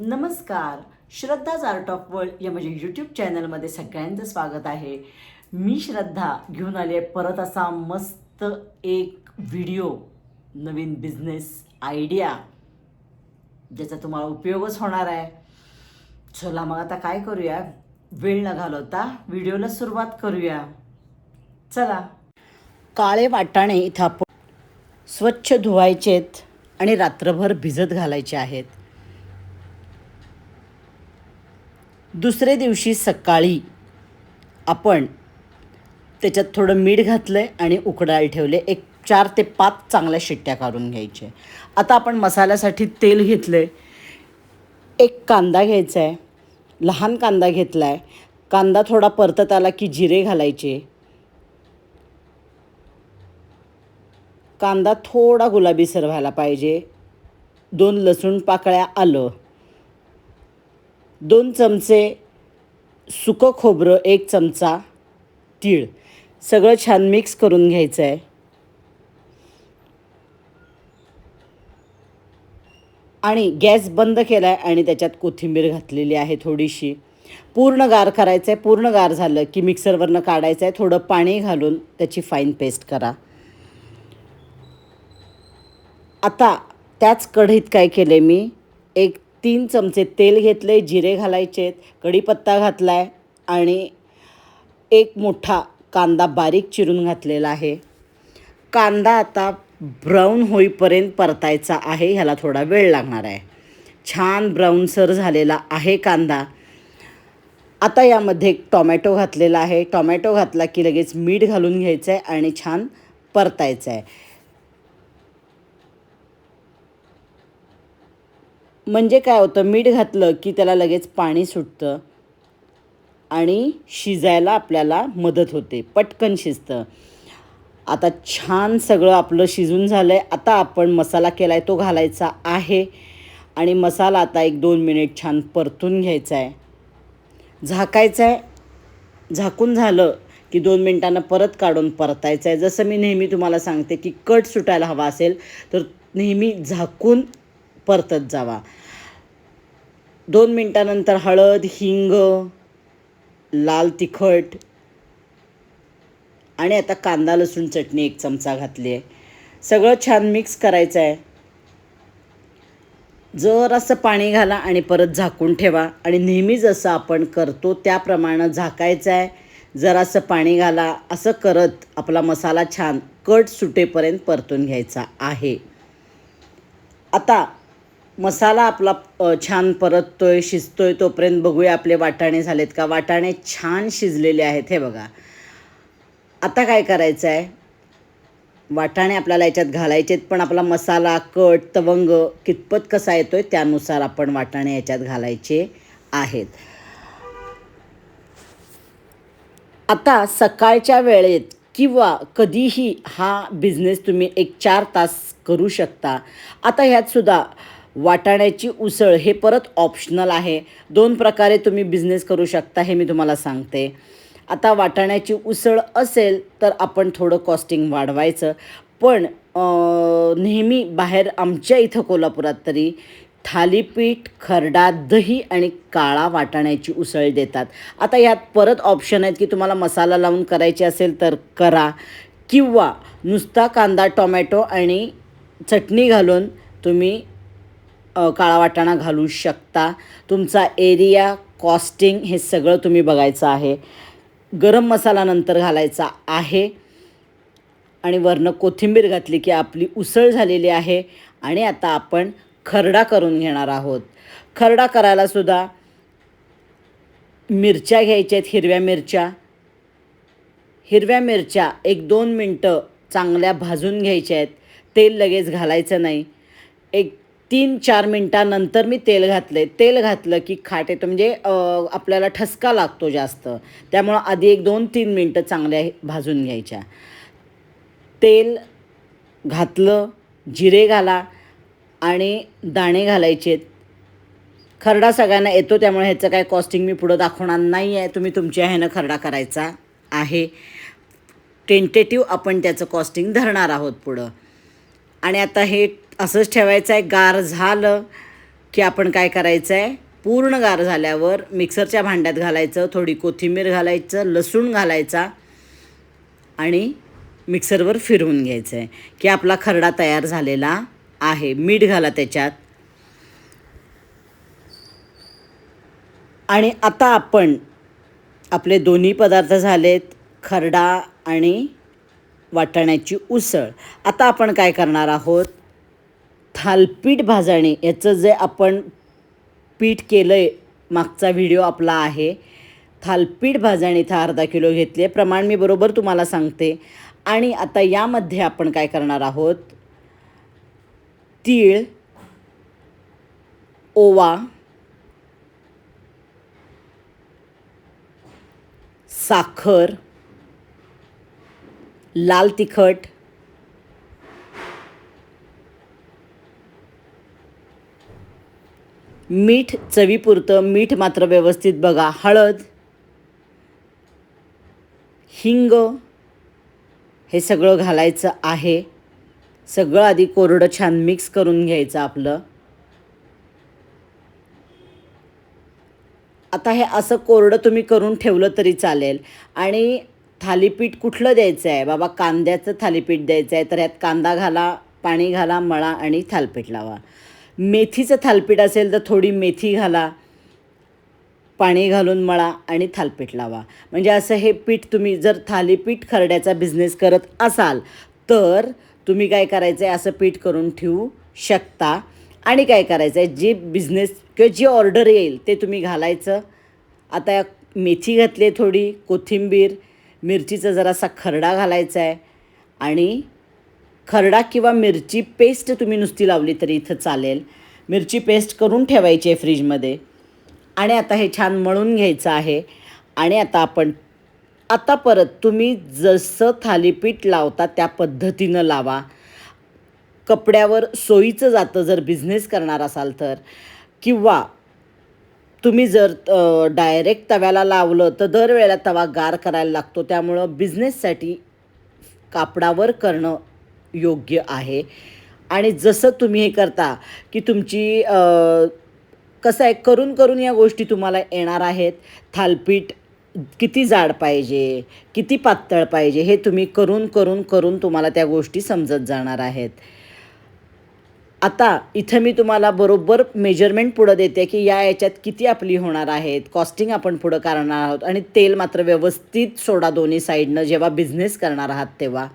नमस्कार. श्रद्धाज art of world या माझ्या यूट्यूब चॅनलमध्ये सगळ्यांचं स्वागत आहे. मी श्रद्धा घेऊन आली आहे परत असा मस्त एक व्हिडिओ नवीन बिझनेस आयडिया ज्याचा तुम्हाला उपयोगच होणार आहे. चला मग आता काय करूया? वेळ न घालवता व्हिडिओला सुरुवात करूया. चला. काळे वाटाणे इथं आपण स्वच्छ धुवायचेत आणि रात्रभर भिजत घालायचे आहेत. दुसरे दिवशी सकाळी आपण त्याच्यात थोडं मीठ घातलं आहे आणि उकडायला ठेवले एक चार ते पाच चांगल्या शिट्ट्या काढून घ्यायचे आता आपण मसाल्यासाठी तेल घेतलं आहे एक कांदा घ्यायचा आहे लहान कांदा घेतला आहे कांदा थोडा परतत आला की जिरे घालायचे. कांदा थोडा गुलाबीसर व्हायला पाहिजे. दोन लसूण पाकळ्या आलं. दोन चमचे सुकं खोबरं एक चमचा तीळ. सगळं छान मिक्स करून घ्यायचं आहे आणि गॅस बंद केला आहे आणि त्याच्यात कोथिंबीर घातलेली आहे थोडीशी. पूर्ण गार करायचं आहे पूर्ण गार झालं की मिक्सरवरनं काढायचं आहे थोडं पाणी घालून त्याची फाईन पेस्ट करा. आता त्याच कढईत काय केले मी? एक तीन चमचे तेल घेतले जिरे घालायचे कढीपत्ता घातला आहे आणि एक मोठा कांदा बारीक चिरून घातलेला आहे. कांदा आता ब्राऊन होईपर्यंत परतायचा आहे ह्याला थोडा वेळ लागणार आहे. छान ब्राऊनसर झालेला आहे कांदा. आता यामध्ये एक टॉमॅटो घातलेला आहे. टॉमॅटो घातला की लगेच मीठ घालून घ्यायचं आहे आणि छान परतायचं आहे म्हणजे काय होतं? मीठ घातलं की त्याला लगेच पाणी सुटतं आणि शिजायला आपल्याला मदत होते. पटकन शिजतं. आता छान सगळं आपलं शिजून झालं आहे आता आपण मसाला केला आहे तो घालायचा आहे. आणि मसाला आता एक दोन मिनिट छान परतून घ्यायचा आहे झाकायचं आहे झाकून झालं की दोन मिनटानं परत काढून परतायचं आहे जसं मी नेहमी तुम्हाला सांगते की कट सुटायला हवा असेल तर नेहमी झाकून परतत जावा. दोन मिनटानंतर हळद हिंग लाल तिखट आणि आता कांदा लसूण चटणी एक चमचा घातली आहे सगळं छान मिक्स करायचं आहे जरासं पाणी घाला आणि परत झाकून ठेवा. आणि नेहमी जसं आपण करतो त्याप्रमाणे झाकायचं आहे जरासं पाणी घाला. असं करत आपला मसाला छान कट सुटेपर्यंत परतून घ्यायचा आहे. आता मसाला आपला छान परततोय शिजतोय तोपर्यंत बघूया आपले वाटाणे झालेत का? वाटाणे छान शिजलेले आहेत हे बघा. आता काय करायचं आहे वाटाणे आपल्याला याच्यात घालायचे आहेत पण आपला मसाला कट तवंग कितपत कसा येतोय त्यानुसार आपण वाटाणे याच्यात घालायचे आहेत. आता सकाळच्या वेळेत किंवा कधीही हा बिझनेस तुम्ही एक चार तास करू शकता. आता ह्यात सुद्धा वाटाण्याची उसळ हे परत ऑप्शनल आहे. दोन प्रकारे तुम्ही बिझनेस करू शकता हे मी तुम्हाला सांगते. आता वाटाण्याची उसळ असेल तर आपण थोडं कॉस्टिंग वाढवायचं. पण नेहमी बाहेर आमच्या इथं कोल्हापुरात तरी थालीपीठ खरडा दही आणि काळा वाटाण्याची उसळ देतात. आता यात परत ऑप्शन आहेत की तुम्हाला मसाला लावून करायची असेल तर करा. किंवा नुसता कांदा टोमॅटो आणि चटणी घालून तुम्ही काळा वाटाणा घालू शकता. तुमचा एरिया कॉस्टिंग हे सगळं तुम्ही बघायचं आहे. गरम मसाला नंतर घालायचा आहे. आणि वरनं कोथिंबीर घातली की आपली उसळ झालेली आहे. आणि आता आपण खरडा करून घेणार आहोत. खरडा करायला सुद्धा मिरच्या घ्यायच्या आहेत हिरव्या मिरच्या. हिरव्या मिरच्या एक दोन मिनटं चांगल्या भाजून घ्यायच्या आहेत. तेल लगेच घालायचं नाही. एक तीन चार मिनटानंतर मी तेल घातले तेल घातलं की खाट येतो. म्हणजे आपल्याला ठसका लागतो जास्त. त्यामुळं आधी एक दोन तीन मिनटं चांगल्या भाजून घ्यायच्या. तेल घातलं जिरे घाला आणि दाणे घालायचे. खरडा सगळ्यांना येतो त्यामुळे ह्याचं काय कॉस्टिंग मी पुढं दाखवणार नाही आहे तुम्ही तुमच्या ह्यानं खरडा करायचा आहे. टेंटेटिव्ह आपण त्याचं कॉस्टिंग धरणार आहोत पुढं. आणि आता हे असंच ठेवायचं आहे गार झालं की आपण काय करायचं आहे पूर्ण गार झाल्यावर मिक्सरच्या भांड्यात घालायचं थोडी कोथिंबीर घालायचं लसूण घालायचा आणि मिक्सरवर फिरवून घ्यायचं आहे की आपला खरडा तयार झालेला आहे. मीठ घाला त्याच्यात. आणि आता आपण आपले दोन्ही पदार्थ झालेत खरडा आणि वाटाण्याची उसळ. आता आपण काय करणार आहोत? थालपीठ भाजणे याचं जे आपण पीठ केलं आहे मागचा व्हिडिओ आपला आहे. थालपीठ भाजणी इथं अर्धा किलो घेतली. आहे प्रमाण मी बरोबर तुम्हाला सांगते. आणि आता यामध्ये आपण काय करणार आहोत? तीळ ओवा साखर लाल तिखट मीठ चवीपुरतं मीठ मात्र व्यवस्थित बघा. हळद हिंग हे सगळं घालायचं आहे. सगळं आधी कोरडं छान मिक्स करून घ्यायचं आपलं. आता हे असं कोरडं तुम्ही करून ठेवलं तरी चालेल. आणि थालीपीठ कुठलं द्यायचं आहे? बाबा कांद्याचं थालीपीठ द्यायचं आहे. तर यात कांदा घाला पाणी घाला मळा आणि थालपीठ लावा. मेथीचं थालपीठ असेल तर थोडी मेथी घाला पाणी घालून मळा आणि थालपीठ लावा. म्हणजे असं हे पीठ तुम्ही जर थालीपीठ खरड्याचा बिझनेस करत असाल तर तुम्ही काय करायचं आहे असं पीठ करून ठेवू शकता. आणि काय करायचं आहे जे बिझनेस किंवा जी ऑर्डर येईल ते तुम्ही घालायचं. आता मेथी घातली आहे थोडी कोथिंबीर मिरचीचा जरासा खरडा घालायचा आहे आणि खरडा किंवा मिरची पेस्ट तुम्ही नुसती लावली तरी इथं चालेल. मिरची पेस्ट करून ठेवायची आहे फ्रीजमध्ये. आणि आता हे छान मळून घ्यायचं आहे. आणि आता आपण आता परत तुम्ही जसं थालीपीठ लावता त्या पद्धतीनं लावा. कपड्यावर सोयीचं जातं जर बिझनेस करणार असाल तर. किंवा तुम्ही जर डायरेक्ट तव्याला लावलं तर दरवेळेला तवा गार करायला लागतो. त्यामुळं बिझनेससाठी कापडावर करणं योग्य आहे. आणि जसं तुम्ही हे करता की तुमची कसं आहे करून करून या गोष्टी तुम्हाला येणार आहेत. थालपीठ किती जाड पाहिजे किती पातळ पाहिजे हे तुम्ही करून करून करून तुम्हाला त्या गोष्टी समजत जाणार आहेत. आता इथं मी तुम्हाला बरोबर मेजरमेंट पुढं देते की या याच्यात किती आपली होणार आहेत कॉस्टिंग आपण पुढं करणार आहोत आणि तेल मात्र व्यवस्थित सोडा दोन्ही साईडनं जेव्हा बिझनेस करणार आहात तेव्हा.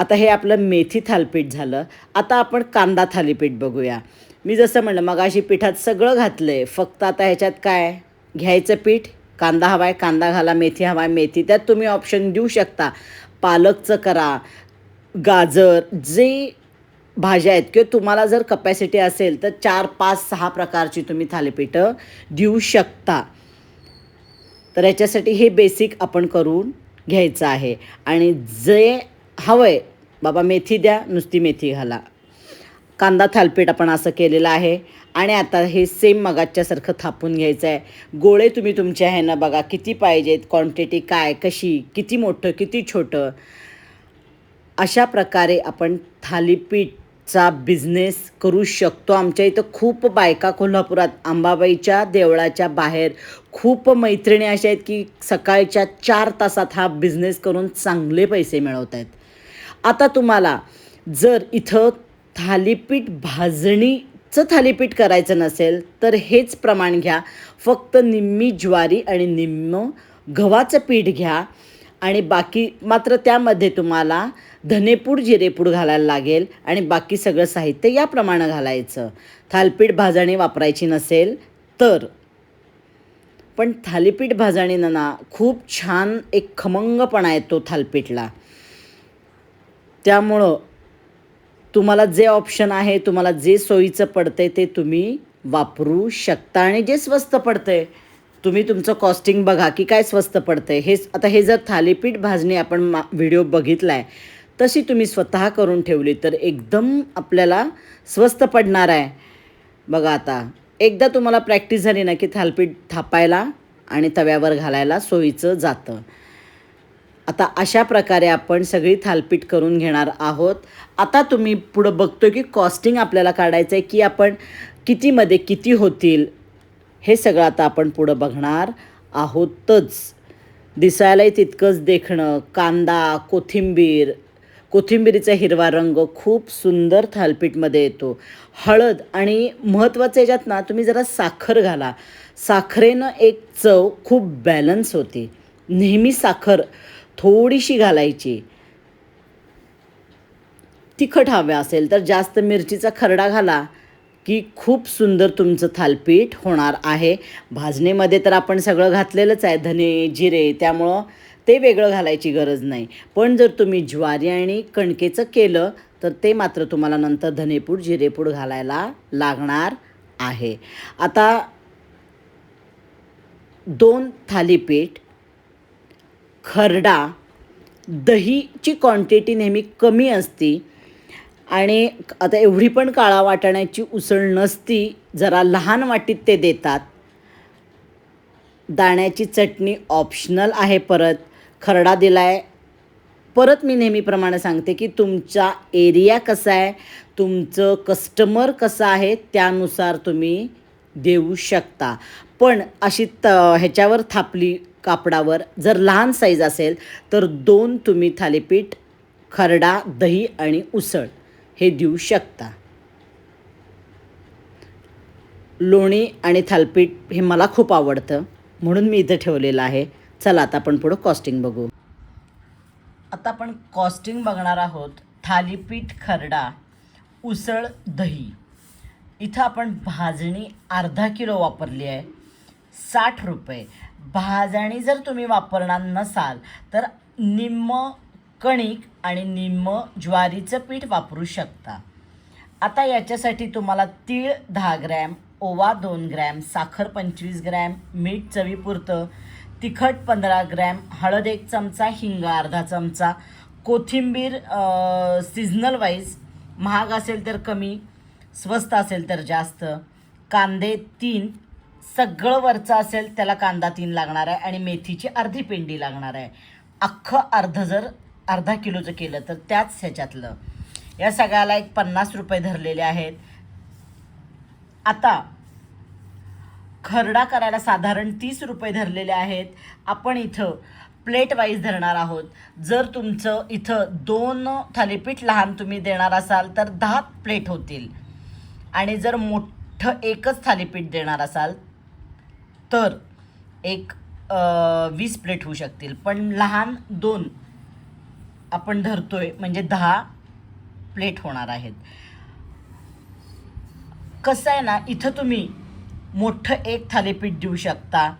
आता हे आपलं मेथी थालपीठ झालं. आता आपण कांदा थालीपीठ बघूया. मी जसं म्हणलं मग अशी पिठात सगळं घातलं आहे फक्त आता ह्याच्यात काय? घ्यायचं पीठ. कांदा हवा आहे कांदा घाला मेथी हवा आहे मेथी. त्यात तुम्ही ऑप्शन देऊ शकता. पालकचं करा गाजर जे भाज्या आहेत किंवा तुम्हाला जर कपॅसिटी असेल तर चार पाच सहा प्रकारची तुम्ही थालीपीठं देऊ शकता. तर याच्यासाठी हे बेसिक आपण करून घ्यायचं आहे. आणि जे हवं आहे बाबा मेथी द्या नुसती मेथी घाला. कांदा थालपीठ आपण असं केलेलं आहे. आणि आता हे सेम मगाच्यासारखं थापून घ्यायचं आहे गोळे तुम्ही तुमच्या ह्यानं बघा किती पाहिजेत क्वांटिटी काय कशी किती मोठं किती छोटं. अशा प्रकारे आपण थालीपीठचा बिझनेस करू शकतो. आमच्या इथं खूप बायका कोल्हापुरात अंबाबाईच्या देवळाच्या बाहेर खूप मैत्रिणी अशा आहेत की सकाळच्या चार तासात हा बिझनेस करून चांगले पैसे मिळवत आहेत आता तुम्हाला जर इथं थालीपीठ भाजणीचं थालीपीठ करायचं नसेल तर हेच प्रमाण घ्या. फक्त निम्मी ज्वारी आणि निम्म गव्हाचं पीठ घ्या. आणि बाकी मात्र त्यामध्ये तुम्हाला धनेपूड जिरेपूड घालायला लागेल आणि बाकी सगळं साहित्य याप्रमाणे घालायचं. थालपीठ भाजणी वापरायची नसेल तर. पण थालीपीठ भाजणीनं ना खूप छान एक खमंगपणा येतो थालपीठला. त्यामुळं तुम्हाला जे ऑप्शन आहे तुम्हाला जे सोयीचं पडतं आहे ते तुम्ही वापरू शकता आणि जे स्वस्त पडतं आहे तुम्ही तुमचं कॉस्टिंग बघा की काय स्वस्त पडतं आहे हे आता हे जर थालीपीठ भाजणी आपण मा व्हिडिओ बघितला आहे तशी तुम्ही स्वतः करून ठेवली तर एकदम आपल्याला स्वस्त पडणार आहे. बघा आता एकदा तुम्हाला प्रॅक्टिस झाली ना की थालपीठ थापायला आणि तव्यावर घालायला सोयीचं जातं. आता अशा प्रकारे आपण सगळी थालपीठ करून घेणार आहोत. आता तुम्ही पुढं बघतो की कॉस्टिंग आपल्याला काढायचं आहे की आपण कितीमध्ये किती होतील हे सगळं आता आपण पुढं बघणार आहोतच. दिसायलाही तितकंच देखणं कांदा कोथिंबीर कोथिंबीरीचा हिरवा रंग खूप सुंदर थालपीठमध्ये येतो. हळद आणि महत्त्वाचं याच्यात ना तुम्ही जरा साखर घाला. साखरेनं एक चव खूप बॅलन्स होती. नेहमी साखर थोडीशी घालायची. तिखट हवे असेल तर जास्त मिरचीचा खरडा घाला की खूप सुंदर तुमचं थालपीठ होणार आहे. भाजणीमध्ये तर आपण सगळं घातलेलंच आहे धने जिरे त्यामुळं ते वेगळं घालायची गरज नाही. पण जर तुम्ही ज्वारी आणि कणकेचं केलं तर ते मात्र तुम्हाला नंतर धनेपूड जिरेपूड घालायला लागणार आहे. आता दोन थालीपीठ खरडा दहीची क्वांटिटी नेहमी कमी असती आणि आता एवढी पण काळा वाटाण्याची उसळ नसती जरा लहान वाटीत ते देतात. दाण्याची चटणी ऑप्शनल आहे परत. खरडा दिलाय. परत मी नेहमीप्रमाणे सांगते की तुमचा एरिया कसा आहे तुमचं कस्टमर कसं आहे त्यानुसार तुम्ही देऊ शकता. पण अशी त ह्याच्यावर थापली कापडावर जर लहान साईज असेल तर दोन तुम्ही थालीपीठ खरडा दही आणि उसळ हे देऊ शकता. लोणी आणि थालपीठ हे मला खूप आवडतं म्हणून मी इथं ठेवलेलं आहे. चला आता आपण पुढं कॉस्टिंग बघू. आता आपण कॉस्टिंग बघणार आहोत थालीपीठ खरडा उसळ दही. इथं आपण भाजणी अर्धा किलो वापरली आहे. साठ रुपये. भाजणी जर तुम्ही वापरणार नसाल तर निम्म कणिक आणि निम्म ज्वारीचं पीठ वापरू शकता. आता याच्यासाठी तुम्हाला तीळ दहा ग्रॅम ओवा दोन ग्रॅम साखर पंचवीस ग्रॅम मीठ चवीपुरतं तिखट पंधरा ग्रॅम हळद एक चमचा हिंग अर्धा चमचा कोथिंबीर सिजनल वाईज महाग असेल तर कमी स्वस्त असेल तर जास्त कांदे तीन सगळं वरचं असेल त्याला कांदा तीन लागणार आहे आणि मेथीची अर्धी पेंडी लागणार आहे. अख्खं अर्ध जर अर्धा किलोचं केलं तर त्याच ह्याच्यातलं. या सगळ्याला एक पन्नास रुपये धरलेले आहेत. आता खरडा करायला साधारण तीस रुपये धरलेले आहेत. आपण इथं प्लेट वाईज धरणार आहोत. जर तुमचं इथं दोन थालीपीठ लहान तुम्ही देणार असाल तर दहा प्लेट होतील. आणि जर मोठं एकच थालीपीठ देणार असाल तर एक वीस प्लेट होऊ शकतील. पण लहान दोन आपण धरतोय म्हणजे दहा प्लेट होणार आहेत. कसं आहे ना इथं तुम्ही मोठं एक थालीपीठ देऊ शकता.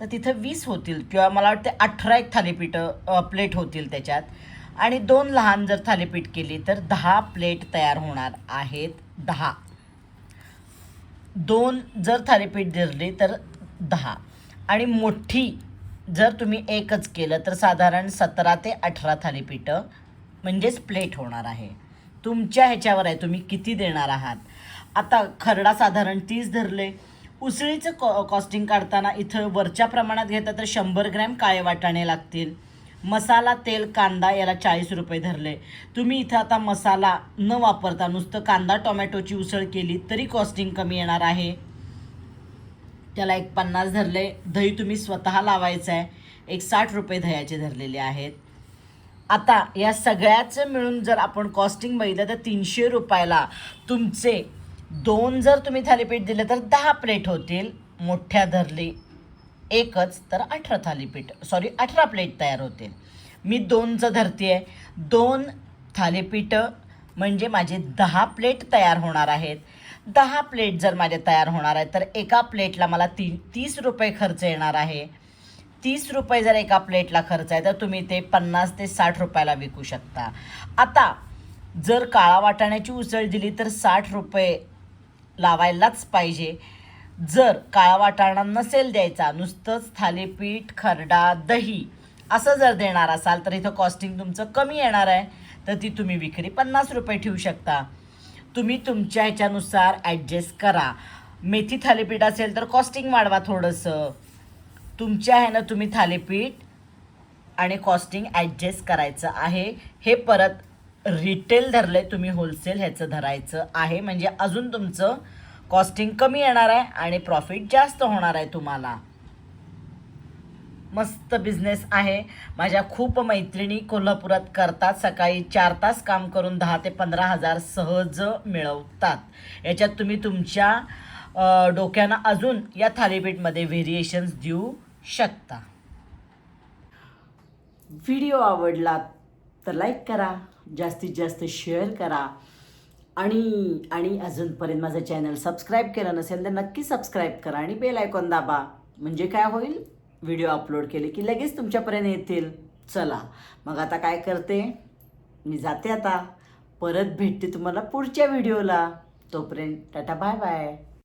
तर तिथं वीस होतील किंवा मला वाटते अठरा एक थालीपीठं प्लेट होतील त्याच्यात. आणि दोन लहान जर थालीपीठ केली तर दहा प्लेट तयार होणार आहेत दहा. दोन जर थालीपीठ धरली तर दहा. आणि मोठी जर तुम्ही एकच केलं तर साधारण सतरा ते अठरा थालीपीठं म्हणजेच प्लेट होणार आहे. तुमच्या ह्याच्यावर आहे तुम्ही किती देणार आहात? आता खरडा साधारण तीस धरले. उसळीचं कॉ कॉस्टिंग काढताना इथं वरच्या प्रमाणात घेता तर शंभर ग्रॅम काळे वाटाणे लागतील. मसाला तेल कांदा याला चाळीस रुपये धरले. तुम्ही इथं आता मसाला न वापरता नुसतं कांदा टोमॅटोची उसळ केली तरी कॉस्टिंग कमी येणार आहे. त्याला एक पन्नास धरले. दही तुम्ही स्वतः लावायचं आहे एक साठ रुपये दह्याचे धरलेले आहेत. आता या सगळ्याचं मिळून जर आपण कॉस्टिंग बघितलं तर तीनशे रुपयाला तुमचे दोन जर तुम्ही थालीपीठ दिले तर दहा प्लेट होतील. मोठ्या धरली. एकच तर अठरा थालीपीठ. सॉरी अठरा प्लेट तयार होतील. मी दोनचं धरते आहे दोन थालीपीठं म्हणजे माझे दहा प्लेट तयार होणार आहेत. दहा प्लेट जर माझे तयार होणार आहे तर एका प्लेटला मला ती तीस रुपये खर्च येणार आहे. तीस रुपये जर एका प्लेटला खर्च आहे तर तुम्ही ते पन्नास ते साठ रुपयाला विकू शकता. आता जर काळा वाटाण्याची उसळ दिली तर साठ रुपये लावायलाच पाहिजे. जर काळा वाटाणा नसेल द्यायचा नुसतंच थालीपीठ खरडा दही असं जर देणार असाल तर इथं कॉस्टिंग तुमचं कमी येणार आहे. तर ती तुम्ही विक्री पन्नास रुपये ठेवू शकता. तुम्ही तुमच्या ह्याच्यानुसार ॲडजस्ट करा. मेथी थालीपीठ असेल तर कॉस्टिंग वाढवा थोडंसं. तुमच्या ह्यानं तुम्ही थालीपीठ आणि कॉस्टिंग ॲडजस्ट करायचं आहे. हे परत रिटेल धरलं आहे तुम्ही होलसेल ह्याचं धरायचं आहे. म्हणजे अजून तुमचं कॉस्टिंग कमी येणार आहे आणि प्रॉफिट जास्त होणार आहे तुम्हाला. मस्त बिझनेस आहे. माझ्या खूप मैत्रिणी कोल्हापुरात करतात. सकाळी चार तास काम करून दहा ते पंधरा हजार सहज मिळवतात. याच्यात तुम्ही तुमच्या डोक्यानं अजून या थालीपीठमध्ये व्हेरिएशन्स देऊ शकता. व्हिडिओ आवडला तर लाईक करा. जास्तीत जास्त शेअर करा. आणि आणि अजूनपर्यंत माझं चॅनल सबस्क्राईब केलं नसेल तर नक्की सबस्क्राईब करा आणि बेल आयकॉन दाबा. म्हणजे काय होईल? व्हिडिओ अपलोड केले की लगेच तुमच्यापर्यंत येतील. चला. मग आता काय करते? मी जाते आता. परत भेटते तुम्हाला पुढच्या व्हिडिओला तोपर्यंत टाटा बाय बाय